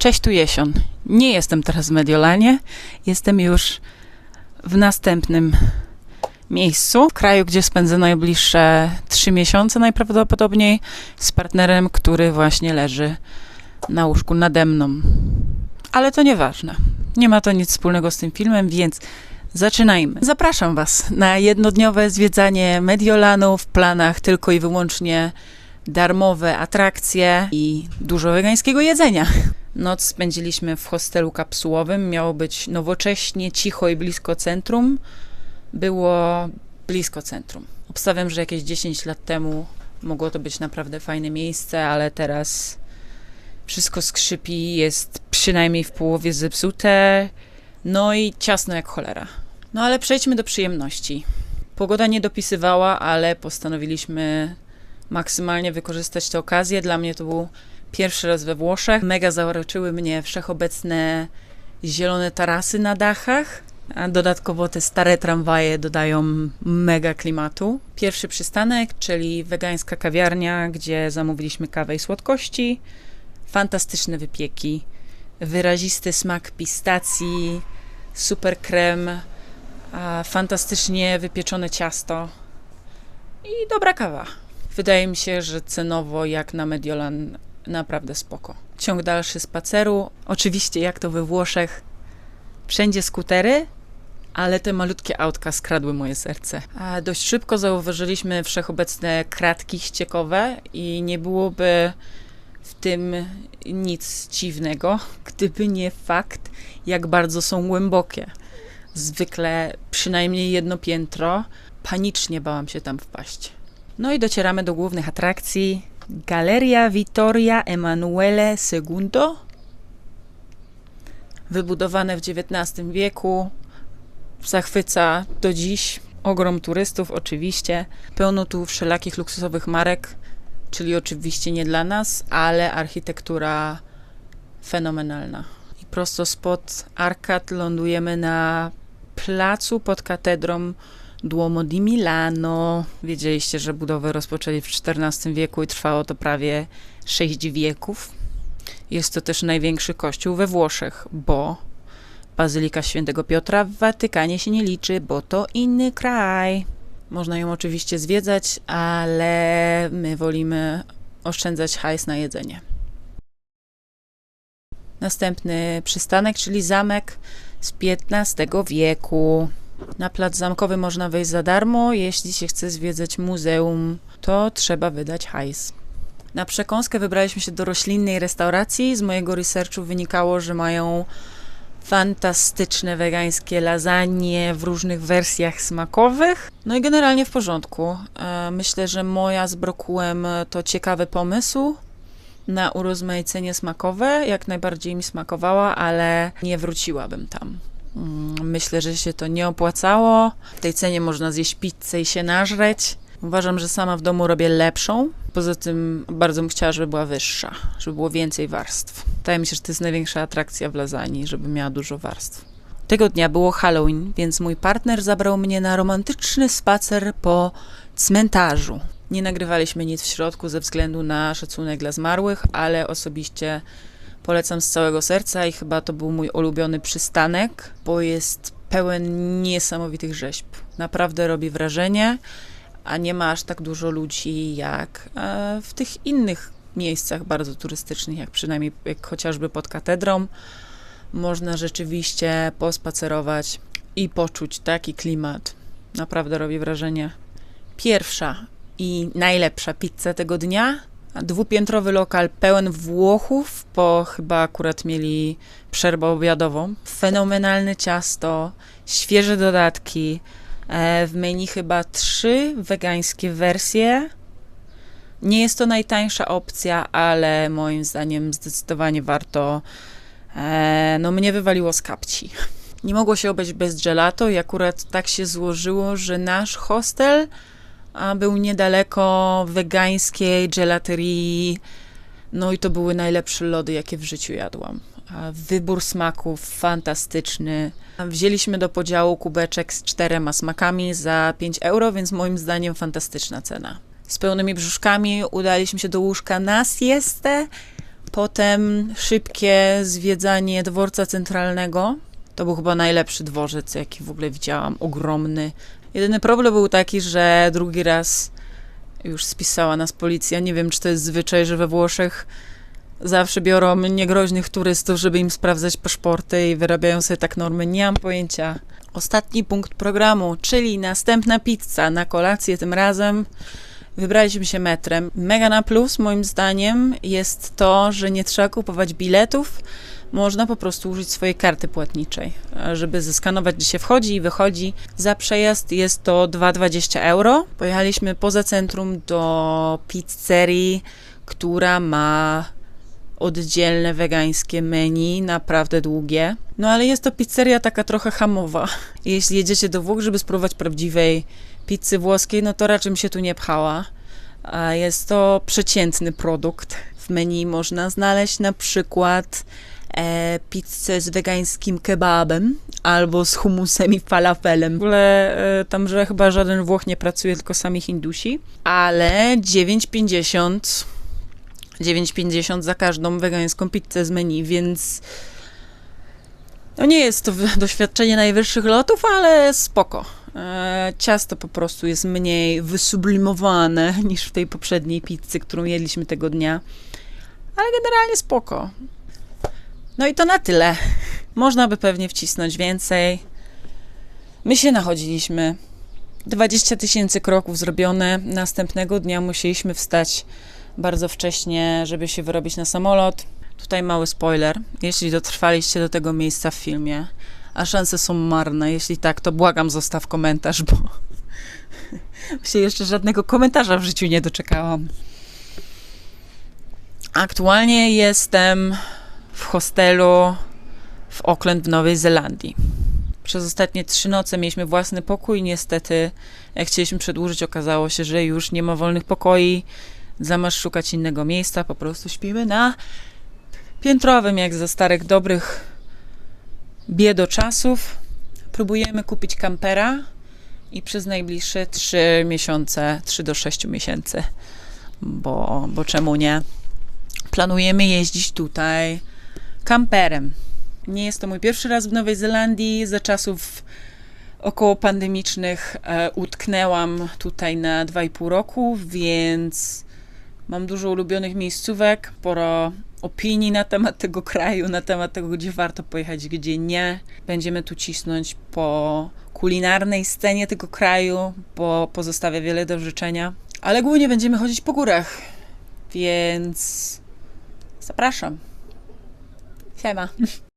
Cześć, tu Jesion. Nie jestem teraz w Mediolanie, jestem już w następnym miejscu, w kraju, gdzie spędzę najbliższe trzy miesiące najprawdopodobniej z partnerem, który właśnie leży na łóżku nade mną. Ale to nieważne. Nie ma to nic wspólnego z tym filmem, więc zaczynajmy. Zapraszam Was na jednodniowe zwiedzanie Mediolanu w planach tylko i wyłącznie darmowe atrakcje i dużo wegańskiego jedzenia. Noc spędziliśmy w hostelu kapsułowym. Miało być nowocześnie, cicho i blisko centrum. Było blisko centrum. Obstawiam, że jakieś 10 lat temu mogło to być naprawdę fajne miejsce, ale teraz wszystko skrzypi, jest przynajmniej w połowie zepsute, no i ciasno jak cholera. No ale przejdźmy do przyjemności. Pogoda nie dopisywała, ale postanowiliśmy maksymalnie wykorzystać tę okazję. Dla mnie to był pierwszy raz we Włoszech. Mega zauroczyły mnie wszechobecne zielone tarasy na dachach. A dodatkowo te stare tramwaje dodają mega klimatu. Pierwszy przystanek, czyli wegańska kawiarnia, gdzie zamówiliśmy kawę i słodkości. Fantastyczne wypieki, wyrazisty smak pistacji, super krem, fantastycznie wypieczone ciasto i dobra kawa. Wydaje mi się, że cenowo jak na Mediolan naprawdę spoko. Ciąg dalszy spaceru. Oczywiście jak to we Włoszech, wszędzie skutery, ale te malutkie autka skradły moje serce. A dość szybko zauważyliśmy wszechobecne kratki ściekowe i nie byłoby w tym nic dziwnego, gdyby nie fakt, jak bardzo są głębokie. Zwykle przynajmniej jedno piętro. Panicznie bałam się tam wpaść. No i docieramy do głównych atrakcji. Galeria Vittoria Emanuele II. Wybudowane w XIX wieku. Zachwyca do dziś. Ogrom turystów, oczywiście. Pełno tu wszelakich luksusowych marek, czyli oczywiście nie dla nas, ale architektura fenomenalna. I prosto spod arkad lądujemy na placu pod katedrą Duomo di Milano. Wiedzieliście, że budowę rozpoczęli w XIV wieku i trwało to prawie 6 wieków. Jest to też największy kościół we Włoszech, bo Bazylika Świętego Piotra w Watykanie się nie liczy, bo to inny kraj. Można ją oczywiście zwiedzać, ale my wolimy oszczędzać hajs na jedzenie. Następny przystanek, czyli zamek z XV wieku. Na plac zamkowy można wejść za darmo. Jeśli się chce zwiedzać muzeum, to trzeba wydać hajs. Na przekąskę wybraliśmy się do roślinnej restauracji. Z mojego researchu wynikało, że mają fantastyczne wegańskie lasagne w różnych wersjach smakowych. No i generalnie w porządku. E, myślę, że moja z brokułem to ciekawy pomysł na urozmaicenie smakowe. Jak najbardziej mi smakowała, ale nie wróciłabym tam. Mm, myślę, że się to nie opłacało. W tej cenie można zjeść pizzę i się nażreć. Uważam, że sama w domu robię lepszą. Poza tym bardzo bym chciała, żeby była wyższa, żeby było więcej warstw. Wydaje mi się, że to jest największa atrakcja w lasagne, żeby miała dużo warstw. Tego dnia było Halloween, więc mój partner zabrał mnie na romantyczny spacer po cmentarzu. Nie nagrywaliśmy nic w środku ze względu na szacunek dla zmarłych, ale osobiście polecam z całego serca i chyba to był mój ulubiony przystanek, bo jest pełen niesamowitych rzeźb. Naprawdę robi wrażenie, a nie ma aż tak dużo ludzi jak e, w tych innych miejscach bardzo turystycznych, jak przynajmniej jak chociażby pod katedrą. Można rzeczywiście pospacerować i poczuć taki klimat. Naprawdę robi wrażenie. Pierwsza i najlepsza pizza tego dnia. Dwupiętrowy lokal pełen Włochów, bo chyba akurat mieli przerwę obiadową. Fenomenalne ciasto, świeże dodatki. E, w menu chyba trzy wegańskie wersje. Nie jest to najtańsza opcja, ale moim zdaniem zdecydowanie warto. E, no, mnie wywaliło z kapci. Nie mogło się obejść bez gelato i akurat tak się złożyło, że nasz hostel a był niedaleko wegańskiej gelaterii. No i to były najlepsze lody, jakie w życiu jadłam. Wybór smaków fantastyczny. Wzięliśmy do podziału kubeczek z czterema smakami za 5 euro, więc moim zdaniem fantastyczna cena. Z pełnymi brzuszkami udaliśmy się do łóżka na siestę. Potem szybkie zwiedzanie dworca centralnego. To był chyba najlepszy dworzec, jaki w ogóle widziałam. Ogromny. Jedyny problem był taki, że drugi raz już spisała nas policja. Nie wiem, czy to jest zwyczaj, że we Włoszech zawsze biorą niegroźnych turystów, żeby im sprawdzać paszporty i wyrabiają sobie tak normy. Nie mam pojęcia. Ostatni punkt programu, czyli następna pizza na kolację tym razem. Wybraliśmy się metrem. Mega na plus, moim zdaniem, jest to, że nie trzeba kupować biletów. Można po prostu użyć swojej karty płatniczej, żeby zeskanować, gdzie się wchodzi i wychodzi. Za przejazd jest to 2,20 euro. Pojechaliśmy poza centrum do pizzerii, która ma oddzielne wegańskie menu, naprawdę długie. No ale jest to pizzeria taka trochę hamowa. Jeśli jedziecie do Włoch, żeby spróbować prawdziwej pizzy włoskiej, no to raczej bym się tu nie pchała. Jest to przeciętny produkt. W menu można znaleźć na przykład e, pizzę z wegańskim kebabem albo z humusem i falafelem. W ogóle e, tam, że chyba żaden Włoch nie pracuje, tylko sami Hindusi. Ale 9,50 9,50 za każdą wegańską pizzę z menu, więc no nie jest to doświadczenie najwyższych lotów, ale spoko. E, ciasto po prostu jest mniej wysublimowane niż w tej poprzedniej pizzy, którą jedliśmy tego dnia, ale generalnie spoko. No i to na tyle. Można by pewnie wcisnąć więcej. My się nachodziliśmy. 20 tysięcy kroków zrobione. Następnego dnia musieliśmy wstać bardzo wcześnie, żeby się wyrobić na samolot. Tutaj mały spoiler. Jeśli dotrwaliście do tego miejsca w filmie, a szanse są marne, jeśli tak, to błagam, zostaw komentarz, bo się jeszcze żadnego komentarza w życiu nie doczekałam. Aktualnie jestem w hostelu w Auckland w Nowej Zelandii. Przez ostatnie trzy noce mieliśmy własny pokój. Niestety, jak chcieliśmy przedłużyć, okazało się, że już nie ma wolnych pokoi. Zamiast szukać innego miejsca, po prostu śpimy na piętrowym, jak za starych, dobrych biedoczasów. Próbujemy kupić kampera i przez najbliższe 3 miesiące, 3 do 6 miesięcy, bo, bo czemu nie? Planujemy jeździć tutaj kamperem. Nie jest to mój pierwszy raz w Nowej Zelandii. Za czasów około pandemicznych e, utknęłam tutaj na 2,5 roku, więc mam dużo ulubionych miejscówek, sporo opinii na temat tego kraju, na temat tego, gdzie warto pojechać, gdzie nie. Będziemy tu cisnąć po kulinarnej scenie tego kraju, bo pozostawia wiele do życzenia. Ale głównie będziemy chodzić po górach, więc zapraszam. 在吗